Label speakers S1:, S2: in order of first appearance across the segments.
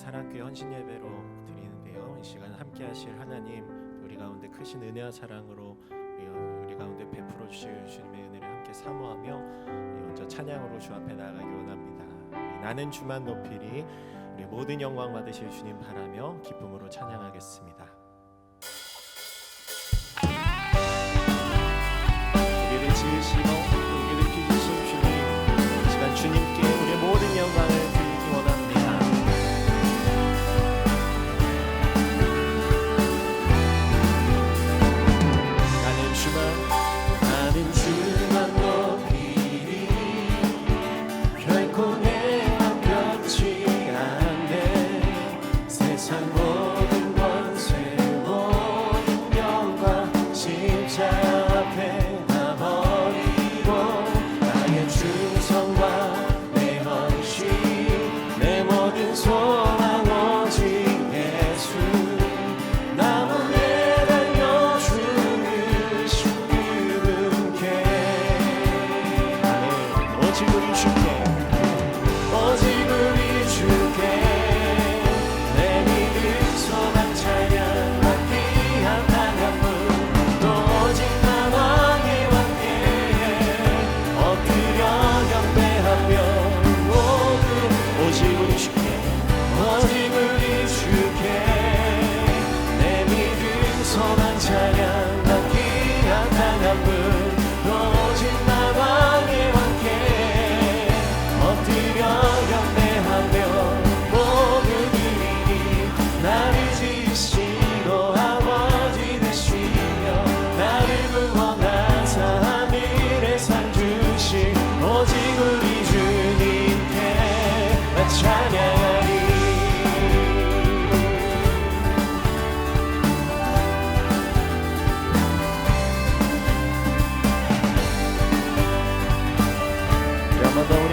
S1: 사랑교회 헌신 예배로 드리는데요. 이 시간 함께 하실 하나님 우리 가운데 크신 은혜와 사랑으로 우리, 우리 가운데 베풀어 주실 주님의 은혜를 함께 사모하며 우리 먼저 찬양으로 주 앞에 나아가기 원합니다. 나는 주만 높이리 우리 모든 영광 받으실 주님 바라며 기쁨으로 찬양하겠습니다.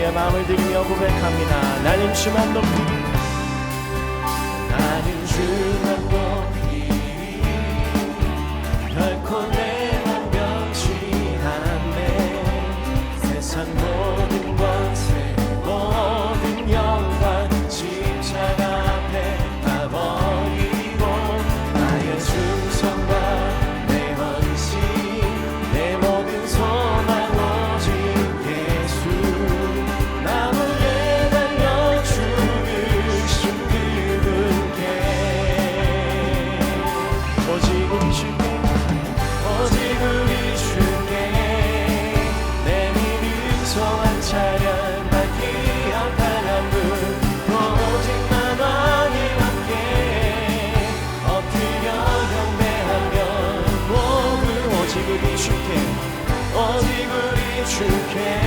S1: 우리의 마음을 들이며 고백합니다. 나는 주만 높이 나는 주만 높이 결코 내 you can.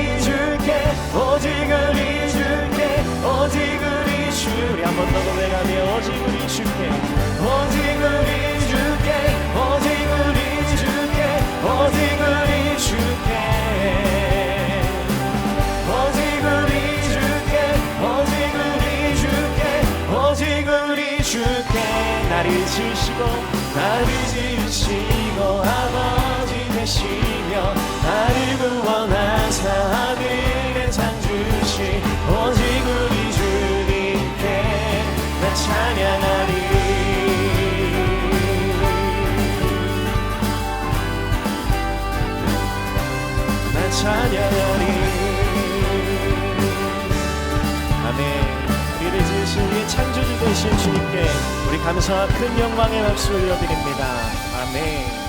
S1: 오직을 이줄게 오직을 이줄게 한번 더 고백하며 오직을 이줄게. 오직을 이줄게 오직을 이줄게 오직을 이줄게. 오직을 이줄게 오직을 이줄게 오직을 이줄게. 나를 지시고 나를 지으시고 아버지 되시며 나를 구원 하신 주님께 우리 감사와 큰 영광의 박수 올려드립니다. 아멘.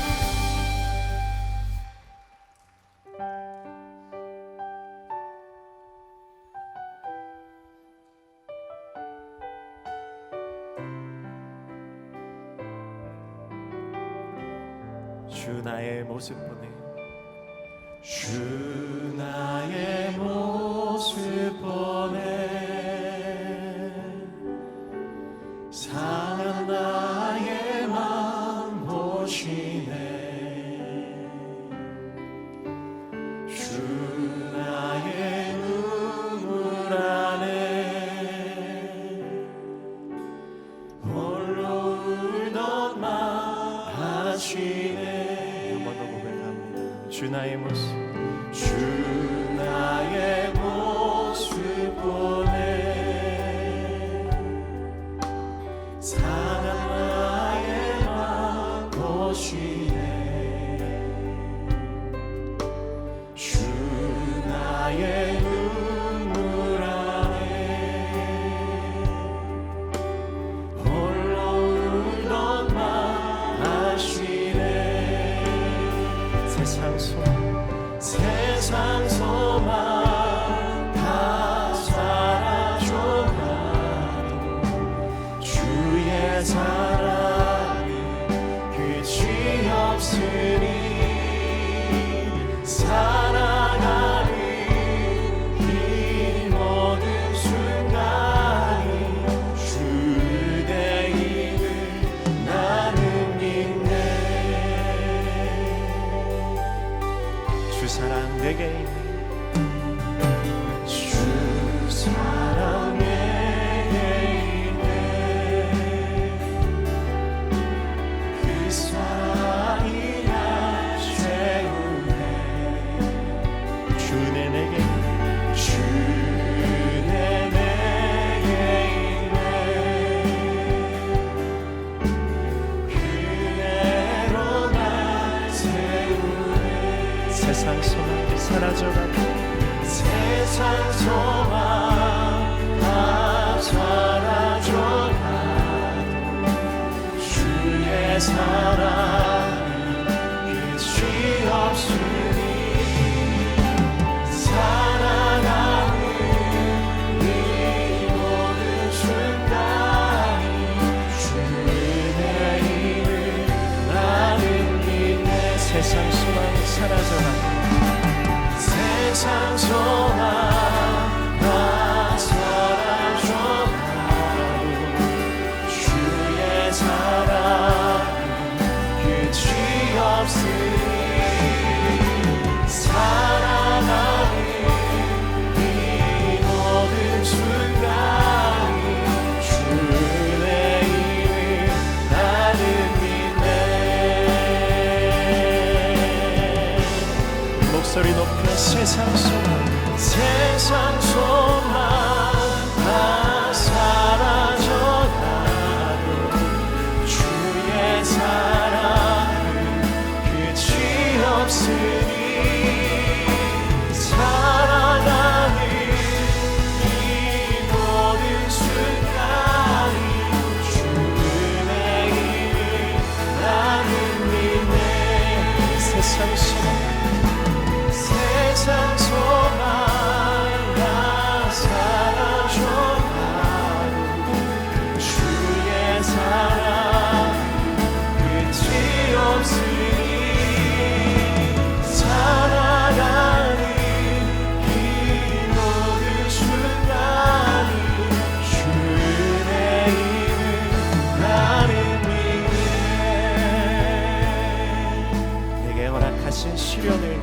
S1: 주 나의 모습 보내 주 주 나의 모습 주 나의 세상 소망이 사라져가고 세상 소망 다 사라져가고 주의 사랑은 그 끝이 없으니 없으 세상 속 세상 속 하신 시련을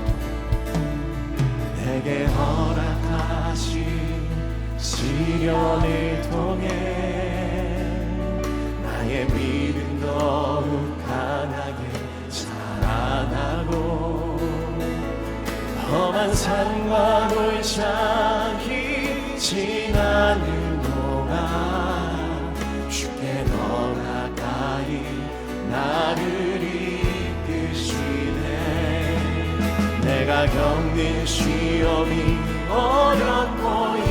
S1: 내게 허락하신 시련을 통해 나의 믿음 더욱 강하게 자라나고 험한 산과 골짜기 지나는 동안 주께 너 가까이 나를 겪는 시험이 어렵고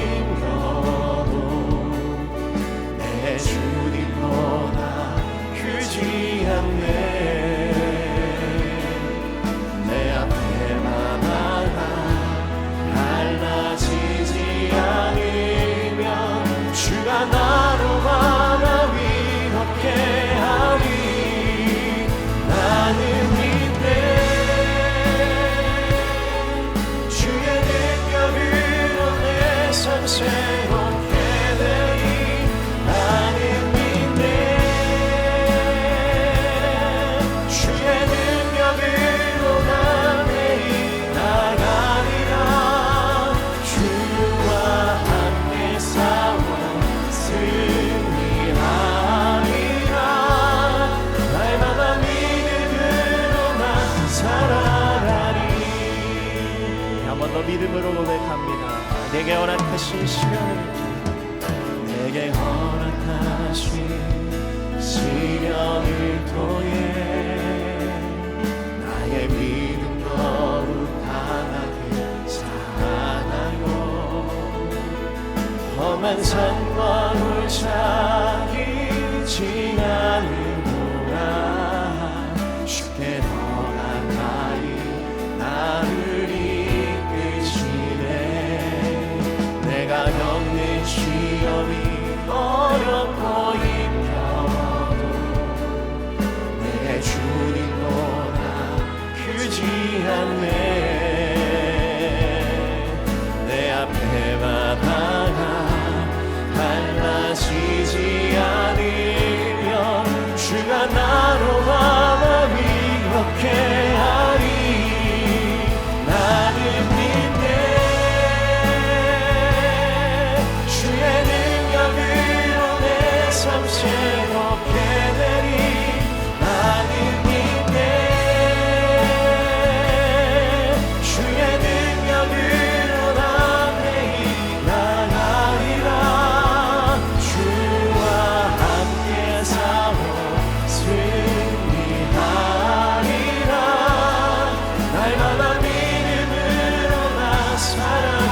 S1: 날마다 믿음으로 나 사랑.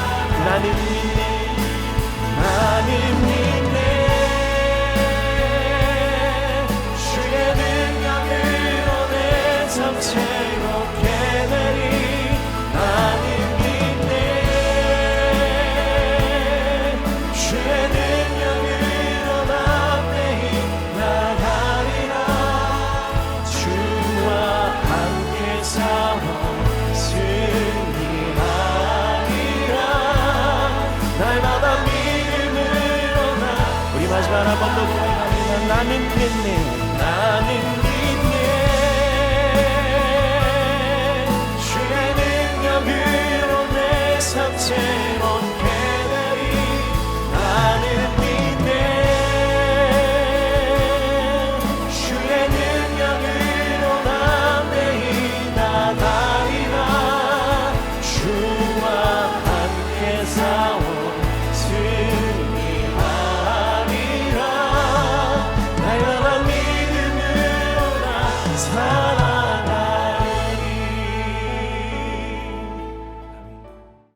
S1: 나는 번 더 고백합니다 나는 믿네. 나는 믿네. 주의 능력으로 내 상태